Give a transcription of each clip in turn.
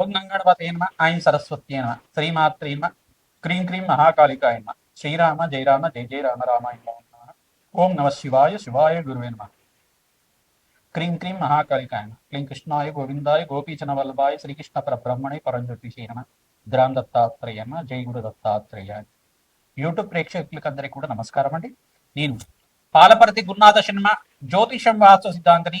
ఓం గంగణపతే నమ. ఐం సరస్వత్యే నమ. క్రీం క్రీం మహాకాళికాయన్మ శ్రీరామ జయరామ జయ జయ రామ రామాయణ ఓం నమ శివాయ శివాయ గురువేన్మ క్రీం క్రీం మహాకాళికాయన క్లీం కృష్ణాయ గోవిందాయ గోపీచన వల్లభాయ శ్రీకృష్ణ పరబ్రహ్మణి పరంజ్యోతిషే నమ. గ్రామ దత్తాత్రేయ నమ. జై గురు దత్తాత్రేయ. యూట్యూబ్ ప్రేక్షకులకందరికీ కూడా నమస్కారం అండి నేను పాలపర్తి గురునాథ శర్మ జ్యోతిషం వాస్తు సిద్ధాంతిని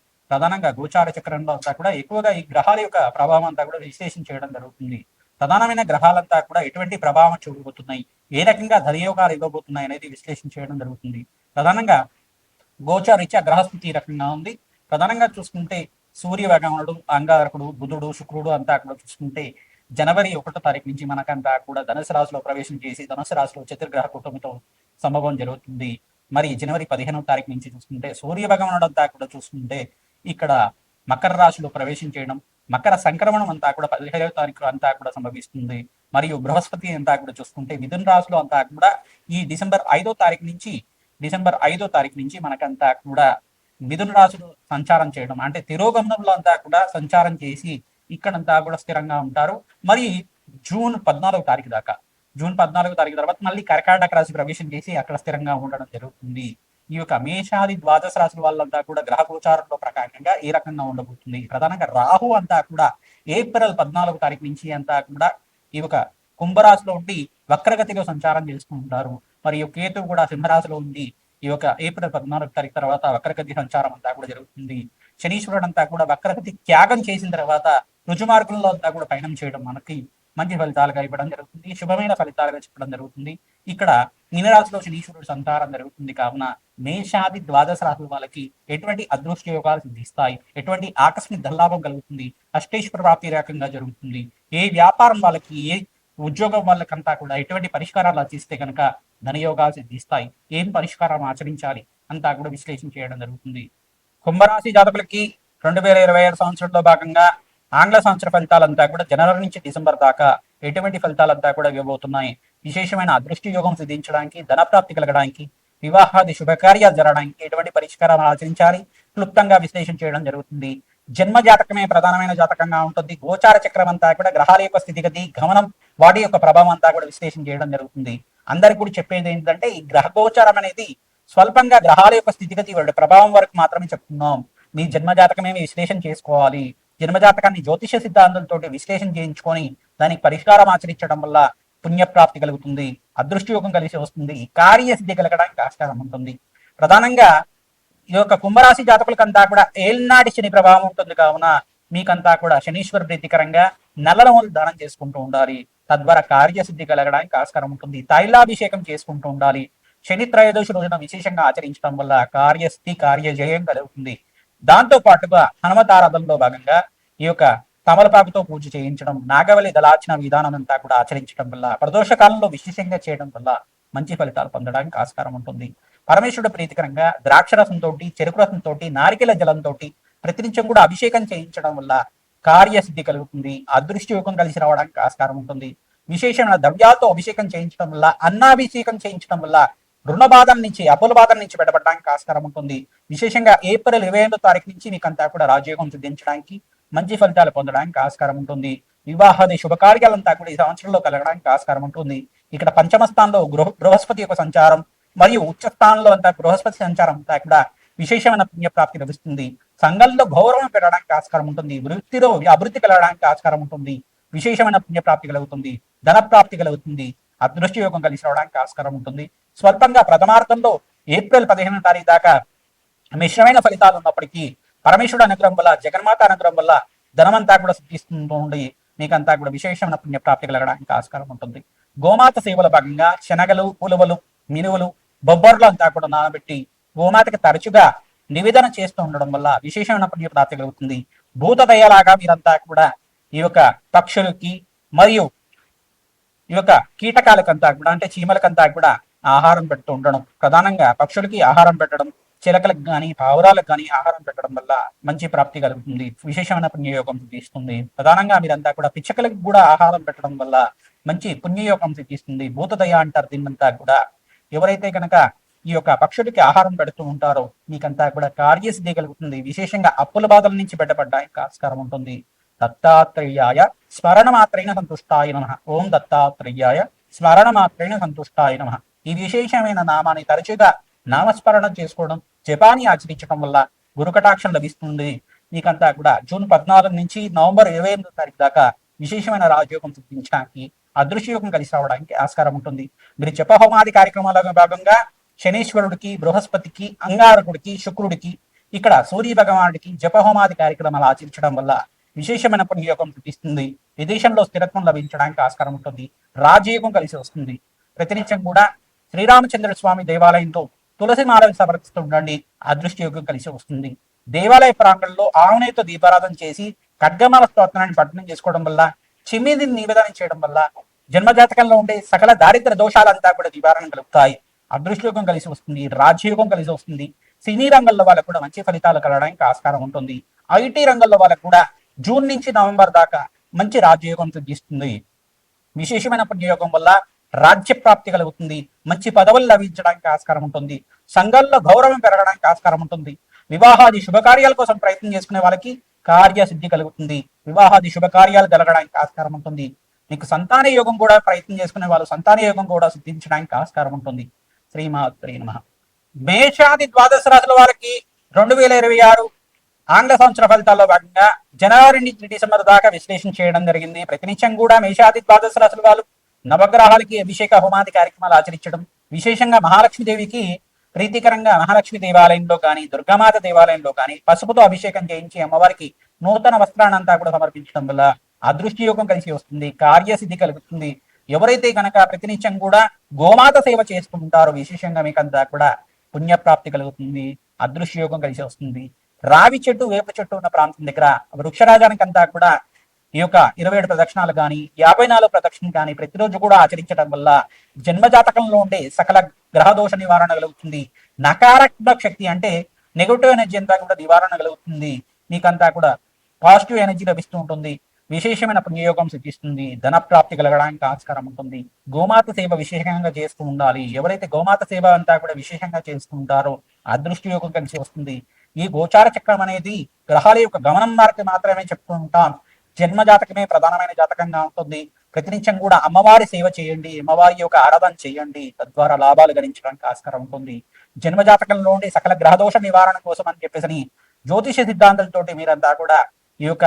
ప్రధానంగా గోచార చక్రంలో అంతా కూడా ఎక్కువగా ఈ గ్రహాల యొక్క ప్రభావం అంతా కూడా విశ్లేషణ చేయడం జరుగుతుంది. ప్రధానమైన గ్రహాలంతా కూడా ఎటువంటి ప్రభావం చూపబోతున్నాయి? ఏ రకంగా ధనయోగాలు ఇవ్వబోతున్నాయి అనేది విశ్లేషణ చేయడం జరుగుతుంది. ప్రధానంగా గోచారీత్యా గ్రహస్థితి రకంగా ఉంది? ప్రధానంగా చూసుకుంటే సూర్య అంగారకుడు బుధుడు శుక్రుడు అంతా కూడా చూసుకుంటే జనవరి ఒకటో తారీఖు నుంచి మనకంతా కూడా ధనుసు రాశిలో ప్రవేశం చేసి ధనుసు రాశిలో చతుర్గ్రహ కుటుంబంతో సంభవం జరుగుతుంది. మరి జనవరి పదిహేనవ తారీఖు నుంచి చూసుకుంటే సూర్య భగవానుడు అంతా కూడా చూసుకుంటే ఇక్కడ మకర రాశిలో ప్రవేశం చేయడం మకర సంక్రమణం అంతా కూడా పదిహేడవ తారీఖు అంతా కూడా సంభవిస్తుంది. మరియు బృహస్పతి అంతా కూడా చూసుకుంటే మిథున రాశిలో అంతా కూడా ఈ డిసెంబర్ ఐదో తారీఖు నుంచి డిసెంబర్ ఐదో తారీఖు నుంచి మనకంతా కూడా మిథున రాశిలో సంచారం చేయడం అంటే తిరోగమనంలో అంతా కూడా సంచారం చేసి ఇక్కడంతా కూడా స్థిరంగా ఉంటారు. మరి జూన్ పద్నాలుగో తారీఖు దాకా జూన్ పద్నాలుగో తారీఖు తర్వాత మళ్ళీ కర్కాటక రాశి ప్రవేశం చేసి అక్కడ స్థిరంగా ఉండడం జరుగుతుంది. ఈ యొక్క మేషాది ద్వాదశ రాశుల వాళ్ళంతా కూడా గ్రహ గోచారంలో ప్రకారంగా ఏ రకంగా ఉండబోతుంది? ప్రధానంగా రాహు అంతా కూడా ఏప్రిల్ పద్నాలుగు తారీఖు నుంచి అంతా కూడా ఈ యొక్క కుంభరాశిలో ఉండి వక్రగతిలో సంచారం చేస్తూ ఉంటారు. మరియు కేతు కూడా సింహరాశిలో ఉండి ఈ యొక్క ఏప్రిల్ పద్నాలుగు తారీఖు తర్వాత వక్రగతి సంచారం అంతా కూడా జరుగుతుంది. శనీశ్వరుడు అంతా కూడా వక్రగతి త్యాగం చేసిన తర్వాత రుజుమార్గంలో అంతా కూడా పయనం చేయడం మనకి మంచి ఫలితాలుగా ఇవ్వడం జరుగుతుంది. శుభమైన ఫలితాలుగా చెప్పడం జరుగుతుంది. ఇక్కడ మీనరాశిలో శనీశ్వరుడు సంతారం జరుగుతుంది కావున మేషాది ద్వాదశ రాశుల వాళ్ళకి ఎటువంటి అదృష్ట యోగాలు సిద్ధిస్తాయి? ఎటువంటి ఆకస్మిక ధనలాభం కలుగుతుంది? అష్టేశ్వర ప్రాప్తి రకంగా జరుగుతుంది. ఏ వ్యాపారం వాళ్ళకి ఏ ఉద్యోగం వాళ్ళకంతా కూడా ఎటువంటి పరిష్కారాలు ఆచరిస్తే కనుక ధనయోగాలు సిద్ధిస్తాయి. ఏం పరిష్కారం ఆచరించాలి అంతా కూడా విశ్లేషణ చేయడం జరుగుతుంది. కుంభరాశి జాతకులకి రెండు వేల ఇరవై ఐదు సంవత్సరంలో భాగంగా ఆంగ్ల సంవత్సర ఫలితాలంతా కూడా జనవరి నుంచి డిసెంబర్ దాకా ఎటువంటి ఫలితాలంతా కూడా ఇవ్వబోతున్నాయి? విశేషమైన అదృష్టి యోగం సిద్ధించడానికి ధనప్రాప్తి కలగడానికి వివాహాది శుభకార్యాలు జరగడానికి ఎటువంటి పరిష్కారాలు ఆచరించాలి? క్లుప్తంగా విశ్లేషణ చేయడం జరుగుతుంది. జన్మ జాతకమే ప్రధానమైన జాతకంగా ఉంటుంది. గోచార చక్రం అంతా కూడా గ్రహాల యొక్క స్థితిగతి గమనం వాటి యొక్క ప్రభావం అంతా కూడా విశ్లేషణ చేయడం జరుగుతుంది. అందరికి కూడా చెప్పేది ఏంటంటే ఈ గ్రహ గోచారం అనేది స్వల్పంగా గ్రహాల యొక్క స్థితిగతి వాటి ప్రభావం వరకు మాత్రమే చెప్తున్నాం. మీ జన్మ జాతకమే విశ్లేషణ చేసుకోవాలి. జన్మజాతకాన్ని జ్యోతిష సిద్ధాంతంతో విశ్లేషణ చేయించుకొని దానికి పరిష్కారం ఆచరించడం వల్ల పుణ్యప్రాప్తి కలుగుతుంది అదృష్టయోగం కలిసి వస్తుంది కార్యసిద్ధి కలగడానికి ఆస్కారం ఉంటుంది. ప్రధానంగా ఈ యొక్క కుంభరాశి జాతకులకంతా కూడా ఏల్నాటి శని ప్రభావం ఉంటుంది కావున మీకంతా కూడా శనీశ్వర ప్రీతికరంగా నల్ల దానం చేసుకుంటూ ఉండాలి. తద్వారా కార్యసిద్ధి కలగడానికి ఆస్కారం ఉంటుంది. తైలాభిషేకం చేసుకుంటూ ఉండాలి. శని త్రయోదశి రోజున విశేషంగా ఆచరించడం వల్ల కార్యస్థితి కార్యజయం కలుగుతుంది. దాంతో పాటుగా హనుమతారాధనలో భాగంగా ఈ యొక్క తమలపాకుతో పూజ చేయించడం నాగవలి దళార్చన విధానం అంతా కూడా ఆచరించడం వల్ల ప్రదోష కాలంలో విశేషంగా చేయడం వల్ల మంచి ఫలితాలు పొందడానికి ఆస్కారం ఉంటుంది. పరమేశ్వరుడు ప్రీతికరంగా ద్రాక్షరసంతో చెరుకు రసంతో నారికెల జలంతో ప్రతినిత్యం కూడా అభిషేకం చేయించడం వల్ల కార్యసిద్ధి కలుగుతుంది అదృష్టయోగం కలిసి రావడానికి ఆస్కారం ఉంటుంది. విశేషమైన ద్రవ్యాలతో అభిషేకం చేయించడం వల్ల అన్నాభిషేకం చేయించడం వల్ల రుణ బాధల నుంచి అప్పుల బాధల నుంచి బయటపడడానికి ఆస్కారం ఉంటుంది. విశేషంగా ఏప్రిల్ ఇరవై ఎనిమిదో తారీఖు నుంచి మీకంతా కూడా రాజయోగం సిద్ధించడానికి మంచి ఫలితాలు పొందడానికి ఆస్కారం ఉంటుంది. వివాహాది శుభకార్యాలంతా కూడా ఈ సంవత్సరంలో కలగడానికి ఆస్కారం ఉంటుంది. ఇక్కడ పంచమ స్థానంలో గృహ బృహస్పతి యొక్క సంచారం మరియు ఉచ్చ స్థానంలో అంతా బృహస్పతి సంచారం అంతా కూడా విశేషమైన పుణ్యప్రాప్తి లభిస్తుంది. సంఘంలో గౌరవం పెరగడానికి ఆస్కారం ఉంటుంది. వృత్తిలో అభివృద్ధి కలగడానికి ఆస్కారం ఉంటుంది. విశేషమైన పుణ్యప్రాప్తి కలుగుతుంది. ధన ప్రాప్తి కలుగుతుంది. అదృష్ట యోగం కలిసి రావడానికి ఆస్కారం ఉంటుంది. స్వల్పంగా ప్రథమార్థంలో ఏప్రిల్ పదిహేను తారీఖు దాకా మిశ్రమైన ఫలితాలు ఉన్నప్పటికీ పరమేశ్వరుడు అనుగ్రహం వల్ల జగన్మాత అనుగ్రహం వల్ల ధనమంతా కూడా సిద్ధిస్తూ మీకంతా కూడా విశేషమైన పుణ్యప్రాప్తి కలగడానికి ఆస్కారం ఉంటుంది. గోమాత సేవల భాగంగా శనగలు ఉలవలు మినువులు బొబ్బర్లు అంతా కూడా నానబెట్టి గోమాతకి తరచుగా నివేదన చేస్తూ ఉండడం వల్ల విశేషమైన పుణ్యప్రాప్తి కలుగుతుంది. భూతదయలాగా మీరంతా కూడా ఈ యొక్క పక్షులకి మరియు ఈ యొక్క కీటకాలకంతా కూడా అంటే చీమలకంతా కూడా ఆహారం పెడుతూ ఉండడం ప్రధానంగా పక్షులకి ఆహారం పెట్టడం చిలకలకు కానీ పావురాలకు కానీ ఆహారం పెట్టడం వల్ల మంచి ప్రాప్తి కలుగుతుంది. విశేషమైన పుణ్యయోగం సిద్ధిస్తుంది. ప్రధానంగా మీరంతా కూడా పిచ్చకలకు కూడా ఆహారం పెట్టడం వల్ల మంచి పుణ్యయోగం సిద్ధిస్తుంది. భూతదయ అంటారు దీన్నంతా కూడా. ఎవరైతే కనుక ఈ యొక్క పక్షుడికి ఆహారం పెడుతూ ఉంటారో మీకంతా కూడా కార్యసిద్ధి కలుగుతుంది. విశేషంగా అప్పుల బాధల నుంచి బయటపడడానికి ఆస్కారం ఉంటుంది. దత్తాత్రేయాయ స్మరణ మాత్రైన సంతుష్టాయ నమ. ఓం దత్తాత్రేయాయ స్మరణ మాత్రైన సంతుష్టాయ నమ. ఈ విశేషమైన నామాన్ని తరచుగా నామస్మరణ చేసుకోవడం జపాని ఆచరించడం వల్ల గురుకటాక్షం లభిస్తుంది. మీకంతా కూడా జూన్ పద్నాలుగు నుంచి నవంబర్ ఇరవై ఎనిమిదో తారీఖు దాకా విశేషమైన రాజయోగం చూపించడానికి అదృశ్యయోగం కలిసి రావడానికి ఆస్కారం ఉంటుంది. మీరు జపహోమాది కార్యక్రమాలలో భాగంగా శనీశ్వరుడికి బృహస్పతికి అంగారకుడికి శుక్రుడికి ఇక్కడ సూర్య భగవానుడికి జపహోమాది కార్యక్రమాలు ఆచరించడం వల్ల విశేషమైన పుణ్యయోగం చూపిస్తుంది విదేశంలో స్థిరత్వం లభించడానికి ఆస్కారం ఉంటుంది. రాజయోగం కలిసి వస్తుంది. ప్రతినిత్యం కూడా శ్రీరామచంద్ర స్వామి దేవాలయంతో తులసి మాలవి అదృష్ట యోగం కలిసి వస్తుంది. దేవాలయ ప్రాంగణంలో ఆవునేతో దీపారాధన చేసి ఖడ్గమాల స్తోత్రాన్ని పఠనం చేసుకోవడం వల్ల చిమ్మిది నివేదనం చేయడం వల్ల జన్మజాతకంలో ఉండే సకల దారిద్ర దోషాలంతా కూడా నివారణ కలుగుతాయి. అదృష్టయోగం కలిసి వస్తుంది రాజ్యయోగం కలిసి వస్తుంది. సినీ రంగంలో వాళ్ళకు కూడా మంచి ఫలితాలు కలగడానికి ఆస్కారం ఉంటుంది. ఐటీ రంగంలో వాళ్ళకు కూడా జూన్ నుంచి నవంబర్ దాకా మంచి రాజ్యయోగం సిద్ధిస్తుంది. విశేషమైన పుణ్యయోగం వల్ల రాజ్య ప్రాప్తి కలుగుతుంది. మంచి పదవులు లభించడానికి ఆస్కారం ఉంటుంది. సంఘాల్లో గౌరవం పెరగడానికి ఆస్కారం ఉంటుంది. వివాహాది శుభకార్యాల కోసం ప్రయత్నం చేసుకునే వాళ్ళకి కార్యసిద్ధి కలుగుతుంది. వివాహాది శుభకార్యాలు కలగడానికి ఆస్కారం ఉంటుంది. మీకు సంతాన యోగం కూడా ప్రయత్నం చేసుకునే వాళ్ళు సంతాన యోగం కూడా సిద్ధించడానికి ఆస్కారం ఉంటుంది. శ్రీమాత్రి నమ. మేషాది ద్వాదశ రాశుల వారికి రెండు వేల ఇరవై ఆరు ఆంగ్ల సంవత్సర ఫలితాల్లో భాగంగా జనవరి నుంచి డిసెంబర్ దాకా విశ్లేషణ చేయడం జరిగింది. ప్రతినిత్యం కూడా మేషాది ద్వాదశ రాశుల వాళ్ళు నవగ్రహాలకి అభిషేక హోమాది కార్యక్రమాలు ఆచరించడం విశేషంగా మహాలక్ష్మి దేవికి ప్రీతికరంగా మహాలక్ష్మి దేవాలయంలో కానీ దుర్గామాత దేవాలయంలో కానీ పసుపుతో అభిషేకం చేయించి అమ్మవారికి నూతన వస్త్రాన్నంతా కూడా సమర్పించడం వల్ల అదృష్టి యోగం కలిసి వస్తుంది కార్యసిద్ధి కలుగుతుంది. ఎవరైతే కనుక ప్రతినిత్యం కూడా గోమాత సేవ చేసుకుంటారో విశేషంగా మీకు అంతా కూడా పుణ్యప్రాప్తి కలుగుతుంది అదృశ్య యోగం కలిసి వస్తుంది. రావి చెట్టు వేప చెట్టు ఉన్న ప్రాంతం దగ్గర వృక్షరాజానికి అంతా కూడా ఈ యొక్క ఇరవై ఏడు ప్రదక్షిణాలు కానీ యాభై నాలుగు ప్రదక్షిణలు కానీ ప్రతిరోజు కూడా ఆచరించడం వల్ల జన్మజాతకంలో ఉండే సకల గ్రహదోష నివారణ కలుగుతుంది. నకారాత్మక శక్తి అంటే నెగటివ్ ఎనర్జీ అంతా కూడా నివారణ కలుగుతుంది. మీకంతా కూడా పాజిటివ్ ఎనర్జీ లభిస్తూ ఉంటుంది. విశేషమైన పుణ్యయోగం సిద్ధిస్తుంది. ధన ప్రాప్తి కలగడానికి ఆస్కారం ఉంటుంది. గోమాత సేవ విశేషంగా చేస్తూ ఉండాలి. ఎవరైతే గోమాత సేవ అంతా కూడా విశేషంగా చేస్తూ ఉంటారో అదృష్టి యోగం కలిసి వస్తుంది. ఈ గోచార చక్రం అనేది గ్రహాల యొక్క గమనం మార్గం మాత్రమే చెప్తూ ఉంటాం. జన్మ జాతకమే ప్రధానమైన జాతకంగా ఉంటుంది. ప్రతినిత్యం కూడా అమ్మవారి సేవ చేయండి అమ్మవారి యొక్క ఆరాధన చేయండి తద్వారా లాభాలు గణించడానికి ఆస్కారం ఉంటుంది. జన్మ జాతకంలో ఉండే సకల గ్రహదోష నివారణ కోసం అని చెప్పేసి జ్యోతిష సిద్ధాంతాలతోటి మీరంతా కూడా ఈ యొక్క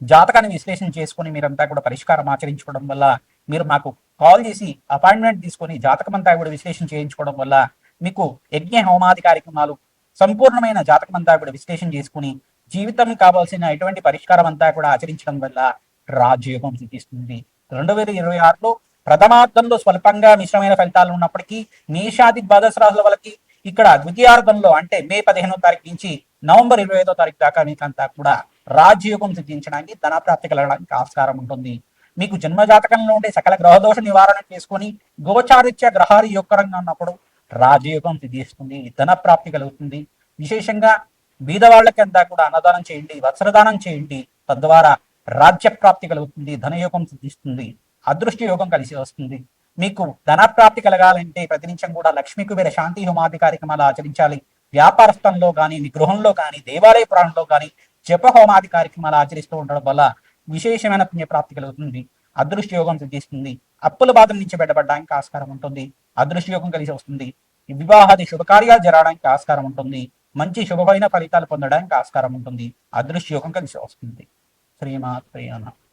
జాతకాన్ని విశ్లేషణ చేసుకుని మీరంతా కూడా పరిష్కారం ఆచరించుకోవడం వల్ల మీరు మాకు కాల్ చేసి అపాయింట్మెంట్ తీసుకొని జాతకం అంతా కూడా విశ్లేషణ చేయించుకోవడం వల్ల మీకు యజ్ఞ హోమాది కార్యక్రమాలు సంపూర్ణమైన జాతకం అంతా కూడా విశ్లేషణ చేసుకుని జీవితం కావాల్సిన ఎటువంటి పరిష్కారం అంతా కూడా ఆచరించడం వల్ల రాజయోగం సిద్ధిస్తుంది. రెండు వేల ఇరవై ఆరులో ప్రథమార్థంలో స్వల్పంగా మిశ్రమైన ఫలితాలు ఉన్నప్పటికీ మేషాది ద్వాదశ రాసుల వాళ్ళకి ఇక్కడ ద్వితీయార్థంలో అంటే మే పదిహేనో తారీఖు నుంచి నవంబర్ ఇరవై ఐదో తారీఖు దాకా మీకంతా కూడా రాజయోగం సిద్ధించడానికి ధనప్రాప్తి కలగడానికి ఆస్కారం ఉంటుంది. మీకు జన్మజాతకంలో ఉండే సకల గ్రహదోష నివారణ చేసుకొని గోచారిత్య గ్రహాలు యొక్కరంగా ఉన్నప్పుడు రాజయోగం సిద్ధిస్తుంది ధన ప్రాప్తి కలుగుతుంది. విశేషంగా బీదవాళ్ళకి అంతా కూడా అన్నదానం చేయండి వస్త్రదానం చేయండి. తద్వారా రాజ్య ప్రాప్తి కలుగుతుంది ధనయోగం సిద్ధిస్తుంది అదృష్ట యోగం కలిసి వస్తుంది. మీకు ధనప్రాప్తి కలగాలంటే ప్రతినిత్యం కూడా లక్ష్మీ కుబేర శాంతి హోమాది కార్యక్రమాలు ఆచరించాలి. వ్యాపారస్థంలో కానీ మీ గృహంలో కానీ దేవాలయ ప్రాణంలో కానీ జప హోమాది కార్యక్రమాలు ఆచరిస్తూ ఉండడం వల్ల విశేషమైన పుణ్యప్రాప్తి కలుగుతుంది అదృష్ట యోగం సిద్ధిస్తుంది. అప్పుల బాధల నుంచి బయటపడడానికి ఆస్కారం ఉంటుంది అదృష్ట యోగం కలిసి వస్తుంది. వివాహాది శుభకార్యాలు జరగడానికి ఆస్కారం ఉంటుంది. మంచి శుభమైన ఫలితాలు పొందడానికి ఆస్కారం ఉంటుంది. అదృష్ట యోగం కలిసి వస్తుంది. శ్రీమాత్రేయ నమః.